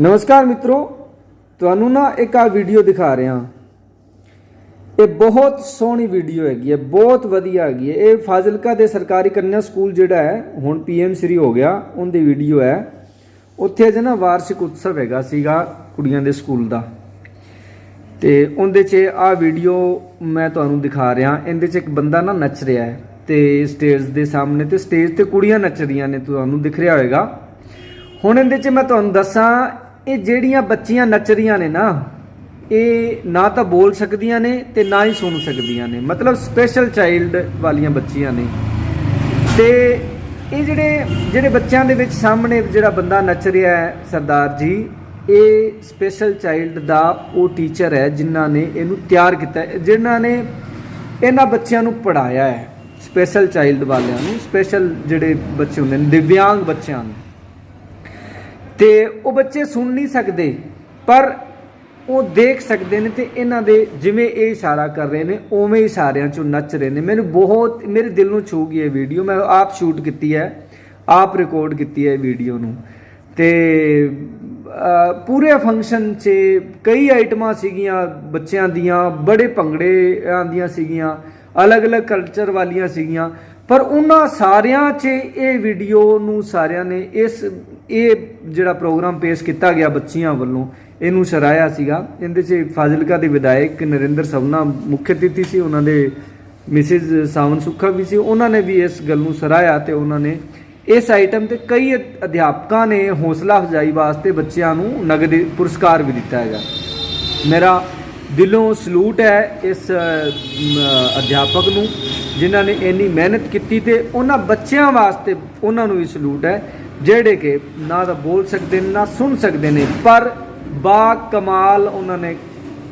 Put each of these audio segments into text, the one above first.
ਨਮਸਕਾਰ ਮਿੱਤਰੋ, ਤੁਹਾਨੂੰ ਨਾ ਇੱਕ ਆ ਵੀਡੀਓ ਦਿਖਾ ਰਿਹਾ। ਇਹ ਬਹੁਤ ਸੋਹਣੀ ਵੀਡੀਓ ਹੈਗੀ ਹੈ, ਬਹੁਤ ਵਧੀਆ ਹੈਗੀ ਹੈ। ਇਹ ਫਾਜ਼ਿਲਕਾ ਦੇ ਸਰਕਾਰੀ ਕੰਨਿਆ ਸਕੂਲ ਜਿਹੜਾ ਹੈ, ਹੁਣ ਪੀਐਮ ਸ੍ਰੀ ਹੋ ਗਿਆ, ਉਹਦੀ ਵੀਡੀਓ ਹੈ। ਉੱਥੇ ਅਜੇ ਨਾ ਵਾਰਸ਼ਿਕ ਉਤਸਵ ਹੈਗਾ ਸੀਗਾ ਕੁੜੀਆਂ ਦੇ ਸਕੂਲ ਦਾ। ਤੇ ਉਹਦੇ 'ਚ ਆ ਵੀਡੀਓ ਮੈਂ ਤੁਹਾਨੂੰ ਦਿਖਾ ਰਿਹਾ। ਇਹਦੇ 'ਚ ਇੱਕ ਬੰਦਾ ਨਾ ਨੱਚ ਰਿਹਾ ਹੈ ਤੇ ਸਟੇਜ ਦੇ ਸਾਹਮਣੇ ਤੇ ਸਟੇਜ ਤੇ ਕੁੜੀਆਂ ਨੱਚ ਰਹੀਆਂ ਨੇ, ਤੁਹਾਨੂੰ ਦਿਖ ਰਿਹਾ ਹੋਵੇਗਾ। ਹੁਣ ਇਹਦੇ 'ਚ ਮੈਂ ਤੁਹਾਨੂੰ ਦੱਸਾਂ ਇਹ ਜਿਹੜੀਆਂ ਬੱਚੀਆਂ ਨੱਚ ਰਹੀਆਂ ਨੇ ਨਾ, ਇਹ ਨਾ ਤਾਂ ਬੋਲ ਸਕਦੀਆਂ ਨੇ ਤੇ ਨਾ ਹੀ ਸੁਣ ਸਕਦੀਆਂ ਨੇ। ਮਤਲਬ ਸਪੈਸ਼ਲ ਚਾਈਲਡ ਵਾਲੀਆਂ ਬੱਚੀਆਂ ਨੇ। ਤੇ ਇਹ ਜਿਹੜੇ ਜਿਹੜੇ ਬੱਚਿਆਂ ਦੇ ਵਿੱਚ ਸਾਹਮਣੇ ਜਿਹੜਾ ਬੰਦਾ ਨੱਚ ਰਿਹਾ ਹੈ ਸਰਦਾਰ ਜੀ, ਇਹ ਸਪੈਸ਼ਲ ਚਾਈਲਡ ਦਾ ਉਹ ਟੀਚਰ ਹੈ ਜਿਨ੍ਹਾਂ ਨੇ ਇਹਨੂੰ ਤਿਆਰ ਕੀਤਾ ਹੈ, ਜਿਨ੍ਹਾਂ ਨੇ ਇਹਨਾਂ ਬੱਚਿਆਂ ਨੂੰ ਪੜਾਇਆ ਹੈ। ਸਪੈਸ਼ਲ ਚਾਈਲਡ ਵਾਲਿਆਂ ਨੂੰ ਸਪੈਸ਼ਲ ਜਿਹੜੇ ਬੱਚੇ ਹੁੰਦੇ ਨੇ, ਦਿਵਿਆਂਗ ਬੱਚਿਆਂ ਨੂੰ। ਤੇ ਉਹ ਬੱਚੇ ਸੁਣ ਨਹੀਂ ਸਕਦੇ, ਪਰ ਉਹ ਦੇਖ ਸਕਦੇ ਨੇ ਤੇ ਇਹਨਾਂ ਦੇ ਜਿਵੇਂ ਇਹ ਇਸ਼ਾਰਾ ਕਰ ਰਹੇ ਨੇ, ਉਵੇਂ ਇਸ਼ਾਰਿਆਂ ਚੋਂ ਨੱਚ ਰਹੇ ਨੇ। ਮੈਨੂੰ ਬਹੁਤ, ਮੇਰੇ ਦਿਲ ਨੂੰ ਛੂ ਗਈ ਇਹ ਵੀਡੀਓ। ਮੈਂ ਆਪ ਸ਼ੂਟ ਕੀਤੀ ਹੈ, ਆਪ ਰਿਕਾਰਡ ਕੀਤੀ ਹੈ ਇਹ ਵੀਡੀਓ ਨੂੰ। ਤੇ ਪੂਰੇ ਫੰਕਸ਼ਨ 'ਚ ਕਈ ਆਈਟਮਾਂ ਸੀਗੀਆਂ, ਬੱਚਿਆਂ ਦੀਆਂ, ਬੜੇ ਭੰਗੜੇ ਆਂਦੀਆਂ ਸੀਗੀਆਂ, ਅਲੱਗ-ਅਲੱਗ ਕਲਚਰ ਵਾਲੀਆਂ ਸੀਗੀਆਂ। ਪਰ ਉਹਨਾਂ ਸਾਰਿਆਂ 'ਚ ਇਹ ਵੀਡੀਓ ਨੂੰ ਸਾਰਿਆਂ ਨੇ ਇਸ ਇਹ ਜਿਹੜਾ ਪ੍ਰੋਗਰਾਮ ਪੇਸ਼ ਕੀਤਾ ਗਿਆ ਬੱਚੀਆਂ ਵੱਲੋਂ, ਇਹਨੂੰ ਸਰਾਇਆ ਸੀਗਾ। ਇਹਦੇ 'ਚ ਫਾਜ਼ਿਲਕਾ ਦੇ ਵਿਧਾਇਕ ਨਰਿੰਦਰ ਸਵਨਾ ਮੁੱਖ ਅਤਿਥੀ ਸੀ, ਉਹਨਾਂ ਦੇ ਮਿਸਿਸ ਸਾਵਨ ਸੁੱਖਾ ਵੀ ਸੀ। ਉਹਨਾਂ ਨੇ ਵੀ ਇਸ ਗੱਲ ਨੂੰ ਸਰਾਇਆ ਤੇ ਉਹਨਾਂ ਨੇ ਇਸ ਆਈਟਮ ਤੇ ਕਈ ਅਧਿਆਪਕਾਂ ਨੇ ਹੌਸਲਾ ਅਫਜ਼ਾਈ ਵਾਸਤੇ ਬੱਚਿਆਂ ਨੂੰ ਨਗਦ ਪੁਰਸਕਾਰ ਵੀ ਦਿੱਤਾ ਹੈਗਾ। ਮੇਰਾ ਦਿਲੋਂ ਸਲੂਟ ਹੈ ਇਸ ਅਧਿਆਪਕ ਨੂੰ, ਜਿਨ੍ਹਾਂ ਨੇ ਇੰਨੀ ਮਿਹਨਤ ਕੀਤੀ ਤੇ ਉਹਨਾਂ ਬੱਚਿਆਂ ਵਾਸਤੇ ਉਹਨਾਂ ਨੂੰ ਵੀ ਸਲੂਟ ਹੈ। ਜਿਹੜੇ ਕਿ ਨਾ ਤਾਂ ਬੋਲ ਸਕਦੇ, ਨੇ ਨਾ ਸੁਣ ਸਕਦੇ ਨੇ, ਪਰ ਬਾ ਕਮਾਲ ਉਹਨਾਂ ਨੇ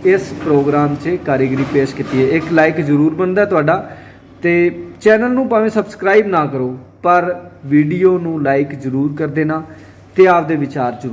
ਇਸ ਪ੍ਰੋਗਰਾਮ 'ਚ ਕਾਰੀਗਰੀ ਪੇਸ਼ ਕੀਤੀ ਹੈ। ਇੱਕ ਲਾਈਕ ਜ਼ਰੂਰ ਬਣਦਾ ਤੁਹਾਡਾ ਤੇ ਚੈਨਲ ਨੂੰ ਭਾਵੇਂ ਸਬਸਕ੍ਰਾਈਬ ਨਾ ਕਰੋ, ਪਰ ਵੀਡੀਓ ਨੂੰ ਲਾਈਕ ਜ਼ਰੂਰ ਕਰ ਦੇਣਾ ਤੇ ਆਪਦੇ ਵਿਚਾਰ ਜ਼ਰੂਰ